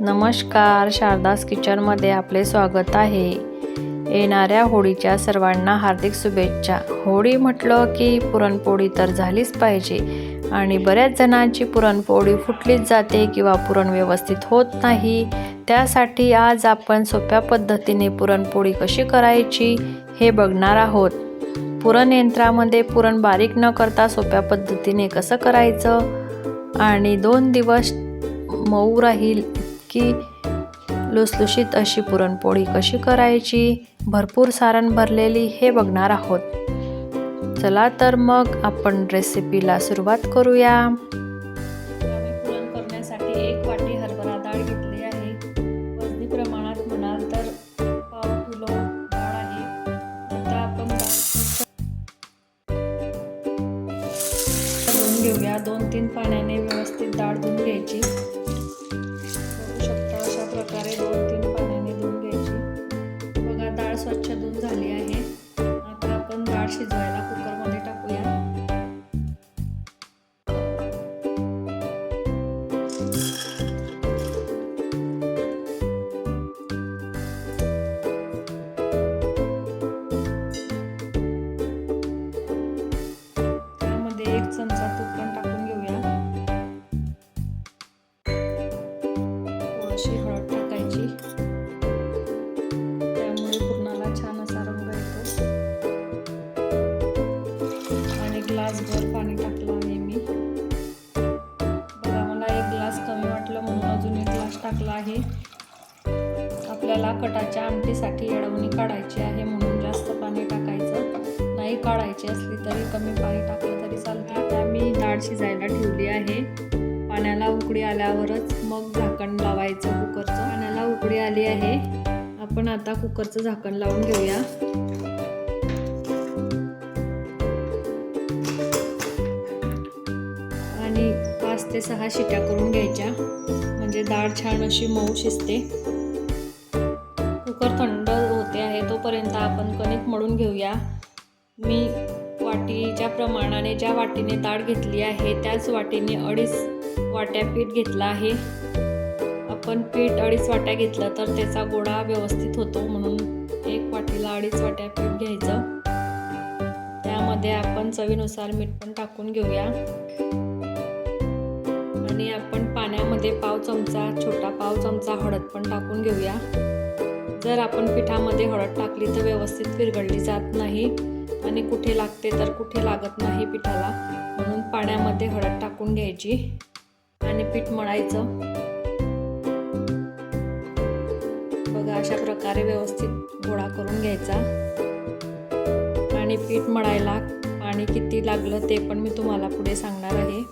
नमस्कार शारदास किचनमध्ये आपले स्वागत आहे. येणाऱ्या होळीच्या सर्वांना हार्दिक शुभेच्छा. होळी म्हटलं की पुरणपोळी तर झालीच पाहिजे आणि बऱ्याच जणांची पुरणपोळी फुटलीच जाते किंवा पुरण व्यवस्थित होत नाही. त्यासाठी आज आपण सोप्या पद्धतीने पुरणपोळी कशी करायची हे बघणार आहोत. पुरण यंत्रामध्ये पुरण बारीक न करता सोप्या पद्धतीने कसं करायचं? आणि दोन दिवस मऊ राहील की लुसलुशीत अशी पुरणपोळी कशी करायची? भरपूर सारण भरलेली हे बघणार आहोत. चला तर मग आपण रेसिपीला सुरुवात करूया. झाली आहे. आता आपण डाळ शिजवायला मेथीसाठी अडवणी काढायची आहे म्हणून जास्त पाणी टाकायचं नाही काढायची असली तरी कमी पाणी टाकलं तरी चालतं. आता मी डाळ शिजायला ठेवली आहे. पाण्याला उकळी आल्यावरच मग झाकण लावायचं कुकरचं. पाण्याला उकळी आली आहे. आपण आता कुकरचं झाकण लावून घेऊया. आणि पाच ते सहा शिट्या करून घ्यायच्या. म्हणजे डाळ छान अशी मऊ शिजते. प्रमाणाने ज्या वाटीने ताट घेतली आहे त्याच वाटीने अडीच वाट्या पीठ घेतला आहे. आपण पीठ अडीच वाट्या घेतलं तर त्याचा गोळा व्यवस्थित होतो म्हणून एक वाटीला अडीच वाट्या पीठ घ्यायचं. त्यामध्ये आपण चवीनुसार मीठ पण टाकून घेऊया. आणि आपण पाण्यामध्ये पाव चमचा छोटा पाव चमचा हळद पण टाकून घेऊया. जर आपण पिठामध्ये हळद टाकली तर व्यवस्थित विरघळली जात नाही. आणि कुठे लागते तर कुठे लागत नाही पिठाला. म्हणून पाण्यामध्ये हळद टाकून घ्यायची आणि पीठ मळायचं. बघा अशा प्रकारे व्यवस्थित गोळा करून घ्यायचा. आणि पीठ मळायला पाणी किती लागलं ते पण मी तुम्हाला पुढे सांगणार आहे.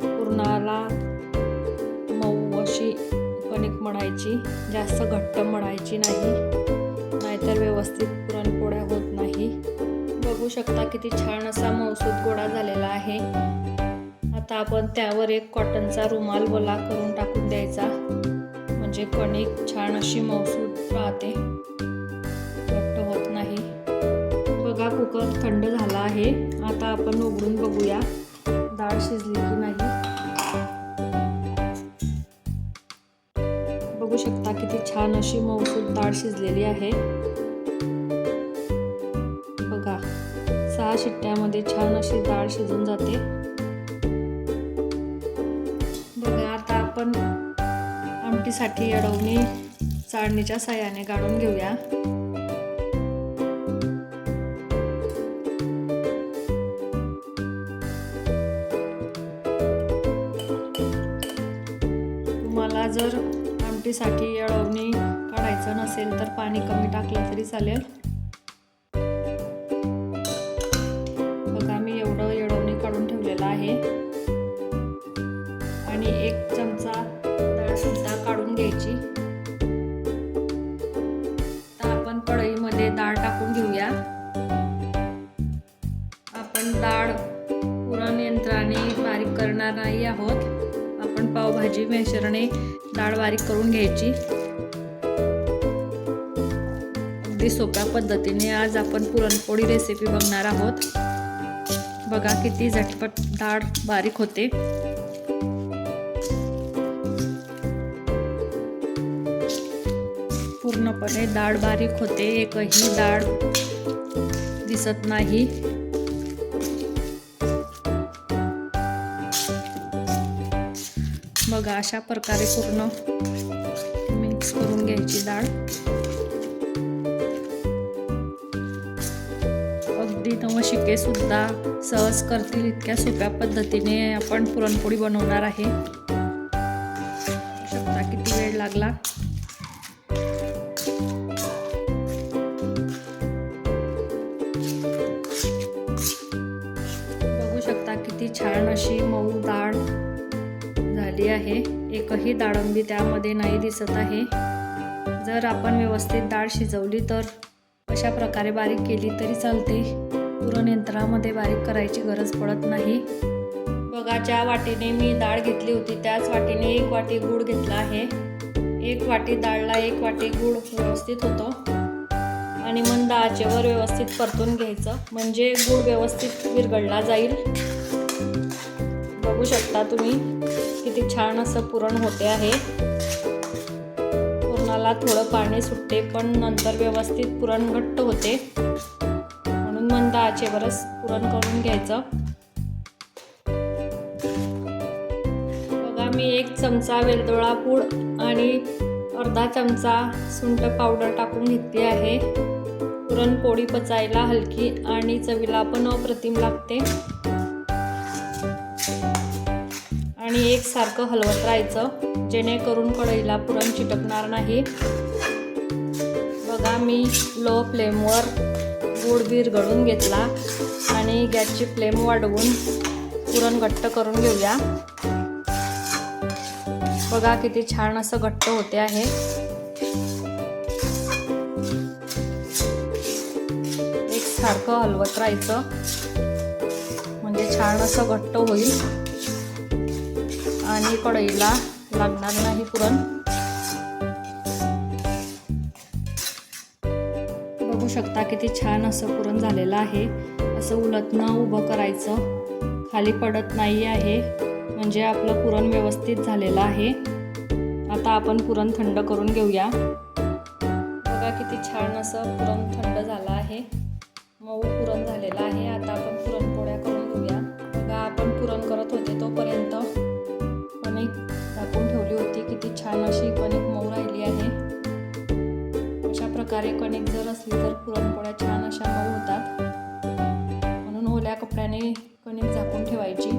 पूर्णाला मळायची जास्त घट्ट मळायची नाही. नाहीतर व्यवस्थित पुरणपोळ्या होत नाही. बघू शकता किती छान असा मौसूद गोळा झालेला आहे. आता आपण त्यावर एक कॉटनचा रुमाल गोला करून टाकून द्यायचा. म्हणजे कणिक छान अशी मौसूद राहते. घट्ट होत नाही. बघा कुकर थंड झाला आहे. आता आपण उघडून बघूया. डाळ शिजली की नाही. छान अशी मौसूद डाळ शिजलेली आहे. बघा सहा शिट्ट्यामध्ये छान अशी डाळ शिजून जाते. बघा आता आपण आमटीसाठी अडवणी चाळणीच्या साह्याने गाळून घेऊया. तुम्हाला जर आमटीसाठी येळवणी काढायचं नसेल तर पाणी कमी टाकलं तरी चालेल. बघा मी एवढं येळवणी काढून ठेवलेलं आहे. आणि एक चमचा डाळ सुद्धा काढून घ्यायची. आता आपण कढईमध्ये डाळ टाकून घेऊया. आपण डाळ पुरण यंत्राने बारीक करणार नाही आहोत. आपण पावभाजी मेशरने डाळ बारीक करून घ्यायची. अगदी सोप्या पद्धतीने आज आपण पुरणपोळी रेसिपी बघणार आहोत. बघा किती झटपट डाळ बारीक होते. पूर्णपणे डाळ बारीक होते. एकही डाळ दिसत नाही. बघा अशा प्रकारे पूर्ण मिक्स करून घ्यायची डाळ. अगदी नवशिके सुद्धा सहज करतील इतक्या सोप्या पद्धतीने आपण पुरणपोळी बनवणार आहे. शकता किती वेळ लागला. बघू शकता किती छान अशी मऊ झाली आहे. एकही दाळंबी त्यामध्ये नाही दिसत आहे. जर आपण व्यवस्थित डाळ शिजवली तर अशा प्रकारे बारीक केली तरी चालते. पुरण यंत्रामध्ये बारीक करायची गरज पडत नाही. बघा ज्या वाटीने मी डाळ घेतली होती त्याच वाटीने एक वाटी गूळ घेतला आहे. एक वाटी डाळला एक वाटी गूळ व्यवस्थित होतो. आणि मंद आचेवर व्यवस्थित परतून घ्यायचं. म्हणजे गूळ व्यवस्थित विरघळला जाईल. बघू शकता तुम्ही. किती छान असं पुरण होते आहे. पुरणाला थोडं पाणी सुटते पण नंतर व्यवस्थित पुरण घट्ट होते. म्हणून मंद आचेवरच पुरण करून घ्यायचं. बघा मी एक चमचा वेलदोळा पूड आणि अर्धा चमचा सुंठ पावडर टाकून घेतली आहे. पुरणपोळी पचायला हलकी आणि चवीला पण अप्रतिम लागते. आणि एक सारखं हलवत राहायचं जेणेकरून कढईला पुरण चिटकणार नाही. बघा मी लो फ्लेमवर गूळ विरघळून घेतला आणि गॅसची फ्लेम वाढवून पुरण घट्ट करून घेऊया. बघा किती छान असं घट्ट होते आहे. एक सारखं हलवत राहायचं. म्हणजे छान असं घट्ट होईल. आणि कढईला लागणार नाही पुरण. बघू शकता किती छान असं पुरण झालेलं आहे. असं उलटणं उभं करायचं. खाली पडत नाही आहे. म्हणजे आपलं पुरण व्यवस्थित झालेलं आहे. आता आपण पुरण थंड करून घेऊया. बघा किती छान असं पुरण थंड झालं आहे. मऊ पुरण झालेलं आहे. आता आपण पुरणपोळ्या करून घेऊया. बघा आपण पुरण करत होते तोपर्यंत. छान अशी कणिक मऊ राहिली आहे. अशा प्रकारे कणिक जर असली तर पुरणपोळ्या छान अशा मऊ होतात. म्हणून ओल्या कपड्याने कणिक झाकून ठेवायची.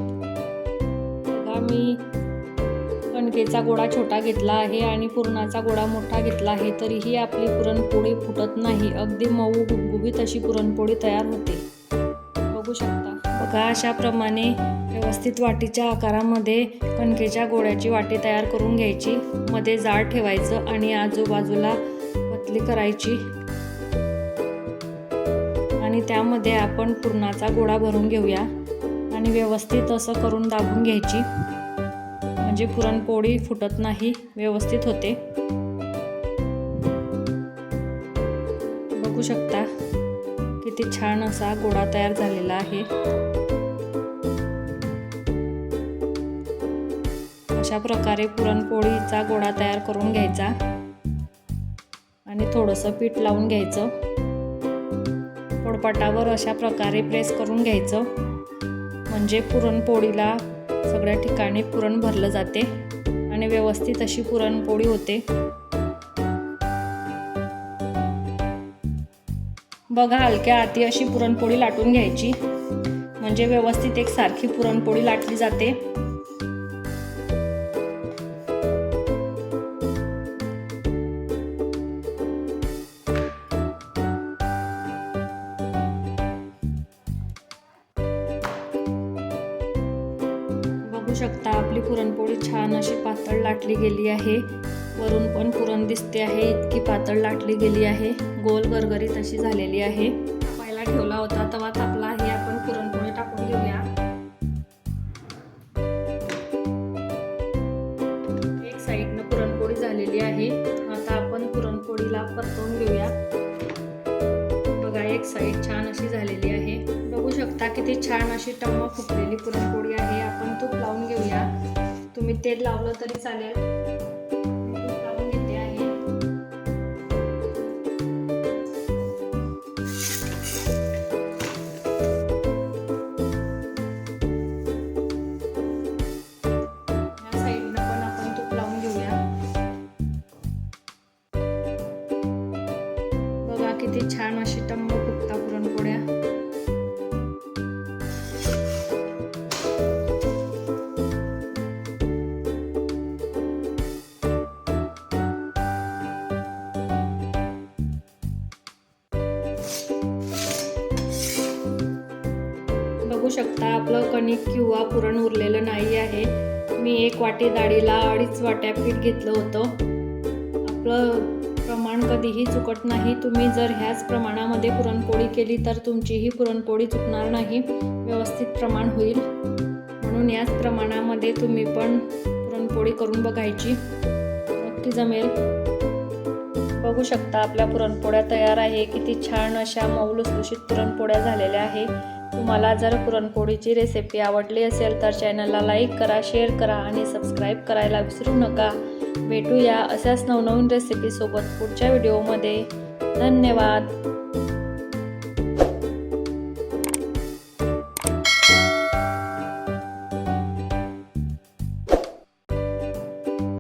बघा मी कणकेचा गोळा छोटा घेतला आहे आणि पुरणाचा गोळा मोठा घेतला आहे तरीही आपली पुरणपोळी फुटत नाही. अगदी मऊ गुबगुबीत अशी पुरणपोळी तयार होते. बघू शकता. बघा अशाप्रमाणे व्यवस्थित वाटीच्या आकारामध्ये कणकेच्या गोळ्याची वाटी तयार करून घ्यायची. मध्ये जाड ठेवायचं आणि आजूबाजूला पतली करायची. आणि त्यामध्ये आपण पुरणाचा गोळा भरून घेऊया. आणि व्यवस्थित असं करून दाबून घ्यायची. म्हणजे पुरणपोळी फुटत नाही व्यवस्थित होते. बघू शकता किती छान असा गोळा तयार झालेला आहे. अशा प्रकारे पुरणपोळीचा गोळा तयार करून घ्यायचा. आणि थोडंसं पीठ लावून घ्यायचं. पोळपाटावर अशा प्रकारे प्रेस करून घ्यायचं. म्हणजे पुरणपोळीला सगळ्या ठिकाणी पुरण भरलं जाते आणि व्यवस्थित अशी पुरणपोळी होते. बघा हलक्या आती अशी पुरणपोळी लाटून घ्यायची. म्हणजे व्यवस्थित एक सारखी पुरणपोळी लाटली जाते. शकता. आपली पुरणपोळी छान अशी पातळ लाटली गेली आहे. वरून पण पुरण दिसते आहे. इतकी पातळ लाटली गेली आहे. गोल गरगरीत अशी झालेली आहे. पहिला ठेवला होता तवा तापला आहे. आपण पुरणपोळी टाकून घेऊया. एक साईडनं पुरणपोळी झालेली आहे. आता आपण पुरणपोळीला परतवून घेऊया. बघा एक साईड छान किती किती छान अशी टम्म फुगलेली पुरणपोळी आहे. आपण तूप लावून घेऊया. तुम्ही तेल लावलं तरी चालेल. शकता. आपलं कणिक किंवा पुरण उरलेलं नाही आहे. मी एक वाटी डाळीला अडीच वाट्या पीठ घेतलं होतं. आपलं प्रमाण कधीही चुकत नाही. तुम्ही जर ह्याच प्रमाणामध्ये पुरणपोळी केली तर तुमचीही पुरणपोळी चुकणार नाही. व्यवस्थित प्रमाण होईल. म्हणून याच प्रमाणामध्ये तुम्ही पण पुरणपोळी करून बघायची. नक्की जमेल. बघू शकता आपल्या पुरणपोळ्या तयार आहे. किती छान अशा मऊ लुसलुशीत पुरणपोळ्या झालेल्या आहे. तुम्हाला जर पुरणपोळीची रेसिपी आवडली असेल तर चॅनलला लाईक करा शेअर करा आणि सबस्क्राईब करायला विसरू नका. भेटूया अशाच नवनवीन रेसिपीसोबत पुढच्या व्हिडिओमध्ये धन्यवाद.